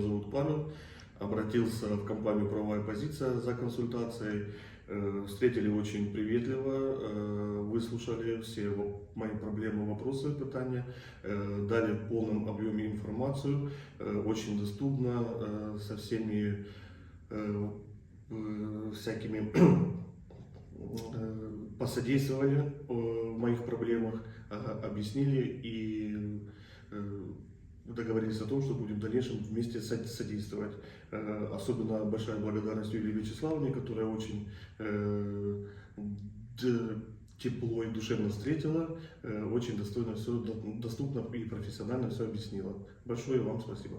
зовут Павел. Обратился в компанию «Правовая позиция» за консультацией. Э, Встретили очень приветливо, э, выслушали все мои проблемы, вопросы, питания, э, дали в полном объеме информацию, очень доступно, со всеми всякими посодействовали в моих проблемах, э, объяснили и договорились о том, что будем в дальнейшем вместе со- содействовать. Э, Особенно большая благодарность Юлии Вячеславовне, которая очень э, тепло и душевно встретила, э, очень достойно все доступно и профессионально все объяснила. Большое вам спасибо.